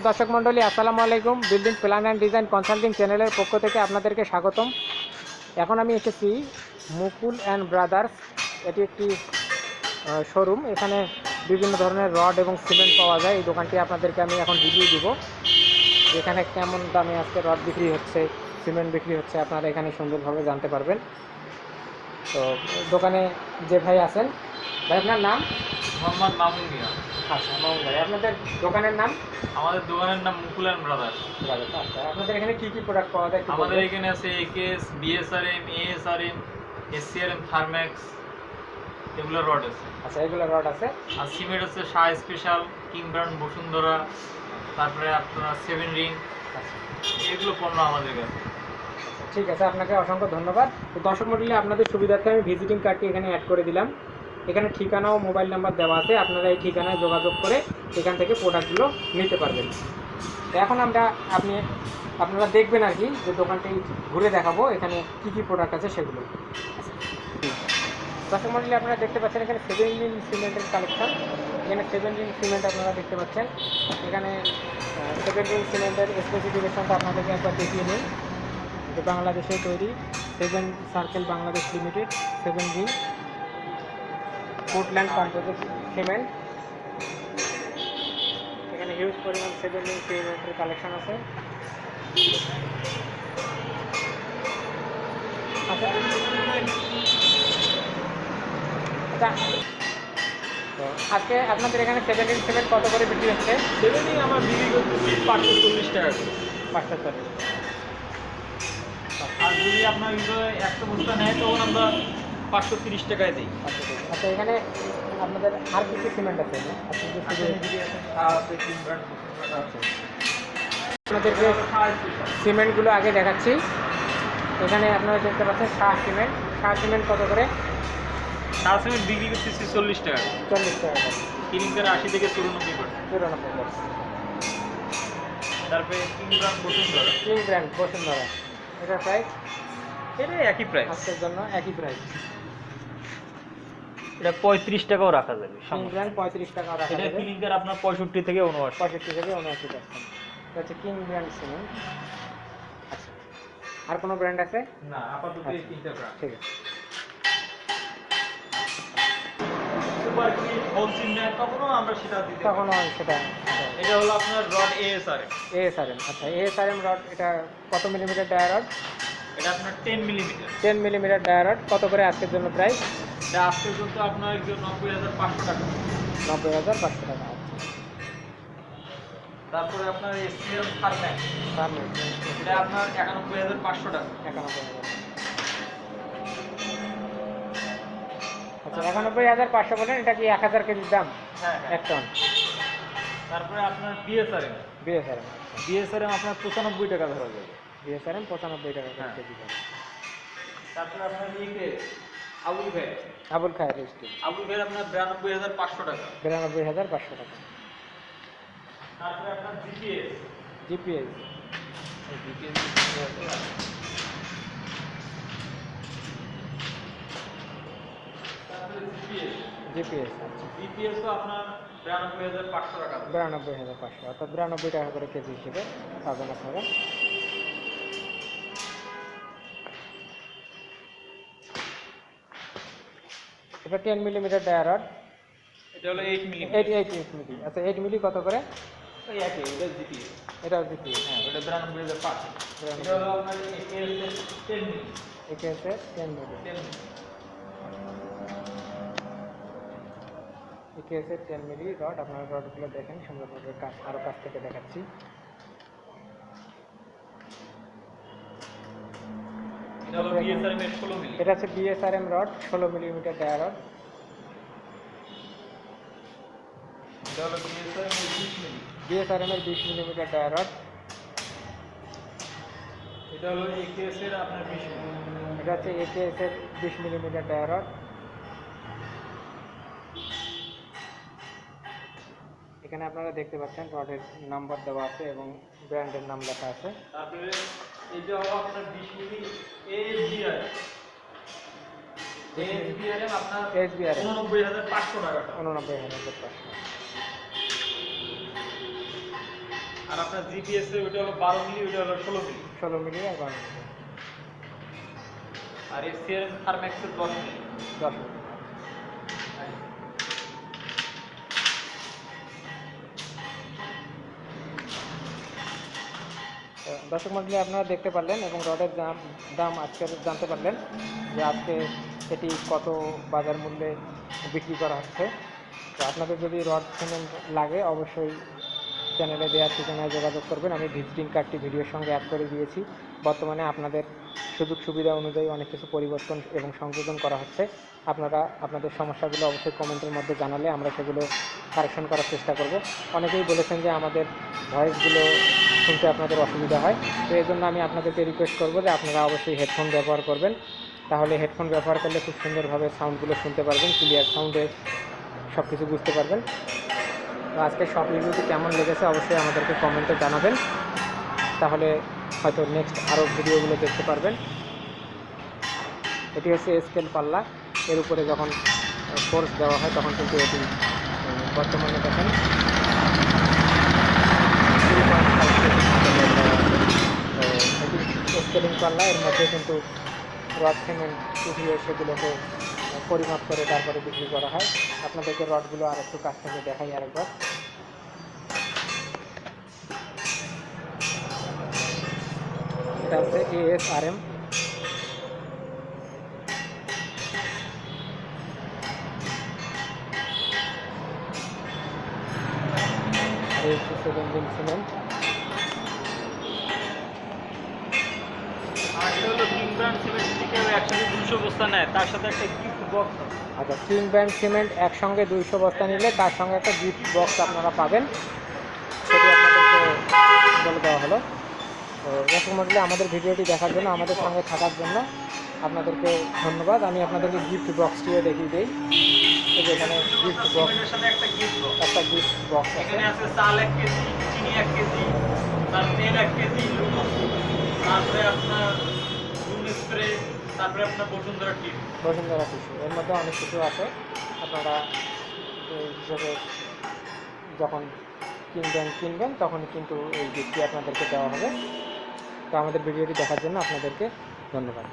সুপ্রিয় দর্শক মণ্ডলী, আসসালামু আলাইকুম। Building plan and design consulting চ্যানেলের পক্ষ থেকে আপনাদেরকে স্বাগতম। এখন আমি এসেছি মুকুল অ্যান্ড ব্রাদার্স এটি একটি শোরুম এখানে বিভিন্ন ধরনের রড এবং সিমেন্ট পাওয়া যায়। এই দোকানটি আপনাদেরকে আমি এখন রিভিউ দিব। এখানে কেমন দামে আজকে রড বিক্রি হচ্ছে, সিমেন্ট বিক্রি হচ্ছে, আপনারা এখানে সুন্দরভাবে জানতে পারবেন। তো দোকানে যে ভাই আছেন ভাই আপনার নাম? মোহাম্মদ মামুন মিয়া। আচ্ছা মামুন ভাই আপনাদের দোকানের নাম? আমাদের দোকানের নাম মুকুল অ্যান্ড ব্রাদার্স। ব্রাদার্স আচ্ছা আপনাদের এখানে কী কী প্রোডাক্ট পাওয়া যায় আমাদের এখানে আছে একেএস বিএসআরএম এএসআরএম এসসিআরএম থার্ম্যাক্স এগুলো রড আছে। আচ্ছা এগুলো রড আছে। আর সিমেন্ট আছে Shah special king brand Bashundhara তারপরে আপনার সেভেন রিং আচ্ছা। এগুলো পণ্য আমাদের কাছে। ঠিক আছে, আপনাকে অসংখ্য ধন্যবাদ। দর্শক মন্ডলী, আপনাদের সুবিধার্থে আমি ভিজিটিং কার্ডটি এখানে অ্যাড করে দিলাম। এখানে ঠিকানা ও মোবাইল নাম্বার দেওয়া আছে, আপনারা এই ঠিকানায় যোগাযোগ করে এখান থেকে প্রোডাক্টগুলো নিতে পারবেন। এখন আমরা, আপনি, আপনারা দেখবেন আর কি যে দোকানটি ঘুরে দেখাবো, এখানে কী কী প্রোডাক্ট আছে সেগুলো। দর্শক মন্ডলী, আপনারা দেখতে পাচ্ছেন এখানে সেভেন সিমেন্টের কালেকশন এখানে সেভেন সিমেন্ট আপনারা দেখতে পাচ্ছেন। এখানে সেভেন রিং সিমেন্টের স্পেসিফিকেশনটা আপনাদেরকে একবার দেখিয়ে নিই যে বাংলাদেশে তৈরি seven circle Bangladesh limited seven ring Portland composite cement. এখানে হিউজ পরিমাণ সেভেন রিং সিমেন্টের কালেকশন আছে। আচ্ছা। আচ্ছা। আজকে আপনাদের এখানে সেভেন রিং সিমেন্ট কত করে বিক্রি হচ্ছে? সেভেনই আমার বিক্রি করতেছি পাঁচশো চল্লিশ টাকা করে। পাঁচশো চল্লিশ। যদি আপনার একটা বস্তা নেয় তখন আমরা পাঁচশো তিরিশ টাকায় দিই। আচ্ছা এখানে আপনাদের আর কিছু সিমেন্ট আছে? আপনাদেরকে সিমেন্টগুলো আগে দেখাচ্ছি। এখানে আপনারা দেখতে পাচ্ছেন শাহ সিমেন্ট শাহ সিমেন্ট কত করে? শাহ সিমেন্ট বিক্রি করতেছি চল্লিশ টাকা চল্লিশ টাকা করে। কিলিংকার আশি থেকে চুরানব্বই পার্সেন্ট চুরানব্বই পার্সেন্ট তারপরে king brand Bashundhara. King brand Bashundhara. এটা প্রাইস এটা একই প্রাইস আজকের জন্য একই প্রাইস এটা পঁয়ত্রিশ টাকাও রাখা যাবে কিং ব্র্যান্ড পঁয়ত্রিশ টাকা রাখা এটা যাবে। কিলিংকার আপনার পঁয়ষট্টি থেকে উনআশি পঁয়ষট্টি থেকে উনআশি পার্সেন্ট এটা হচ্ছে কিং ব্র্যান্ড সিমেন্ট আচ্ছা আর কোনো ব্র্যান্ড আছে? না আপাতত এই তিনটা ব্র্যান্ড ঠিক আছে। সুপার ক্রিম হোলসিম নেয় তখনও আমরা সেটা দিতে তখনও সেটা এটা হলো আপনার রড এএসআর এএসআরএম আচ্ছা এএসআরএম রড এটা কত মিলিমিটার ডায়া রড এটা আপনার ten millimetre ten millimetre dia rod কত করে আজকের জন্য প্রাইস এটা আজ পর্যন্ত আপনার একজন নব্বই হাজার পাঁচশো টাকা। নব্বই হাজার পাঁচশো টাকা। তারপরে আপনার এসপিএল থার্ম্যাক সামনে এটা আপনার একানব্বই হাজার পাঁচশো টাকা। একানব্বই হাজার। আচ্ছা একানব্বই হাজার পাঁচশো বলেন এটা কি এক হাজার কেজির দাম? হ্যাঁ এক টন। তারপরে আপনার বিএসআরএম বিএসআরএম বিএসআরএম আপনার পঁচানব্বই টাকা ধরা যাবে। বিএসআরএম পঁচানব্বই টাকা করে হ্যাঁ। কেজি দাম তারপরে আপনার ইকে আবুল ভাই। আবুল খায়ের স্টিল আবুল ভাই আপনার বিরানব্বই হাজার পাঁচশো টাকা। বিরানব্বই হাজার পাঁচশো টাকা। তারপরে আপনার জিপিএস। জিপিএস। তারপরে জিপিএস। জিপিএস আচ্ছা। জিপিএসও আপনার বিরানব্বই হাজার পাঁচশো টাকা। বিরানব্বই হাজার পাঁচশো অর্থাৎ বিরানব্বই টাকা করে কেজি হিসেবে পাবেন আপনারা এটা টেন মিলিমিটার ডায়া রড এটা হলো eight milli eight eight eight milli আচ্ছা এইট মিলি কত করে? ওই একই এটা জিপিএস এটাও জিপিএস হ্যাঁ ওটা বিরানব্বই হাজার পাঁচশো। এটা হলো আপনার টেন মিলি একে আছে টেন মিলি একে আছে টেন মিলি রড আপনারা রডগুলো দেখেন সুন্দরভাবে কাজ আরও কাছ থেকে দেখাচ্ছি। এটা হচ্ছে বিএসআরএম রড ষোলো মিলিমিটার ডায়া রড বিএসআরএম এর বিশ মিলিমিটার ডায়া রড এটা হলো একেএস এর আপনার বিশ এটা হচ্ছে একেএস এর বিশ মিলিমিটার ডায়া রড এখানে আপনারা দেখতে পাচ্ছেন রডের নাম্বার দেওয়া আছে এবং ব্র্যান্ডের নাম লেখা আছে। তারপরে এটা হলো আপনার উননব্বই হাজার পাঁচশো টাকা। উননব্বই হাজার পাঁচশো। আর আপনার জিপিএস এর ওটা হলো বারো মিলি ওটা হলো ষোলো মিলি। ষোলো মিলি আর বারো মিলি। আর এসিআরএম থার্ম্যাক্সের দশ মিলি। দশ মিলি। দর্শক মন্ডলী, আপনারা দেখতে পারলেন এবং রডের দাম দাম আজকে জানতে পারলেন যে আজকে এটি কত বাজার মূল্যে বিক্রি করা হচ্ছে। তো আপনাদের যদি রড সিমেন্ট লাগে, অবশ্যই চ্যানেলে দেওয়া ঠিকানায় যোগাযোগ করবেন। আমি ভিজিটিং কার্ডটি ভিডিওর সঙ্গে অ্যাড করে দিয়েছি। বর্তমানে আপনাদের সুযোগ সুবিধা অনুযায়ী অনেক কিছু পরিবর্তন এবং সংযোজন করা হচ্ছে। আপনারা, আপনাদের সমস্যাগুলো অবশ্যই কমেন্টের মধ্যে জানালে আমরা সেগুলো কারেকশন করার চেষ্টা করব। অনেকেই বলেছেন যে আমাদের ভয়েসগুলো শুনতে আপনাদের অসুবিধা হয়। তো এই জন্য আমি আপনাদেরকে রিকোয়েস্ট করব যে আপনারা অবশ্যই হেডফোন ব্যবহার করবেন। তাহলে হেডফোন ব্যবহার করলে খুব সুন্দরভাবে সাউন্ডগুলো শুনতে পারবেন ক্লিয়ার সাউন্ডে সব কিছু বুঝতে পারবেন। তো আজকে সব রিভিউটি কেমন লেগেছে অবশ্যই আমাদেরকে কমেন্টে জানাবেন। তাহলে হয়তো নেক্সট আরও ভিডিওগুলো দেখতে পারবেন। এটি হচ্ছে স্কেল পাল্লা। এর উপরে যখন ফোর্স দেওয়া হয় তখন কিন্তু এটি বর্তমানে দেখেন 3.5 তো এটি স্কেলিং পাল্লা, এর মধ্যে কিন্তু রড সিমেন্ট উঠিয়ে সেগুলোকে পরিমাপ করে তারপরে বিক্রি করা হয়। আপনাদেরকে রডগুলো আর একটু কাছ থেকে দেখাই আরেকবার। এটা হচ্ছে এএসআরএম আর এই হচ্ছে সেভেন্টিন সিমেন্ট। একসাথে দুশো বস্তা নেয় তার সাথে একটা গিফট বক্স আচ্ছা কিং ব্যান্ড সিমেন্ট একসঙ্গে দুইশো বস্তা নিলে তার সঙ্গে একটা গিফট বক্স আপনারা পাবেন। সেটি আপনাদেরকে বলে দেওয়া হলো। তো এরকম মডেলে আমাদের ভিডিওটি দেখার জন্য আমাদের সঙ্গে থাকার জন্য আপনাদেরকে ধন্যবাদ। আমি আপনাদেরকে গিফট বক্সটিও দেখিয়ে দিই। এখানে গিফট বক্স একটা গিফট বক্স এখানে আছে চাল এক কেজি চিনি এক কেজি তার তেল এক কেজি তারপরে আপনার স্প্রে তারপরে আপনার বসুন্ধরা টিপ বসুন্ধরা এর মধ্যে অনেক কিছু আছে। আপনারা হিসেবে যখন কিনবেন কিনবেন তখন কিন্তু এই গিফটটি আপনাদেরকে দেওয়া হবে। তো আমাদের ভিডিওটি দেখার জন্য আপনাদেরকে ধন্যবাদ।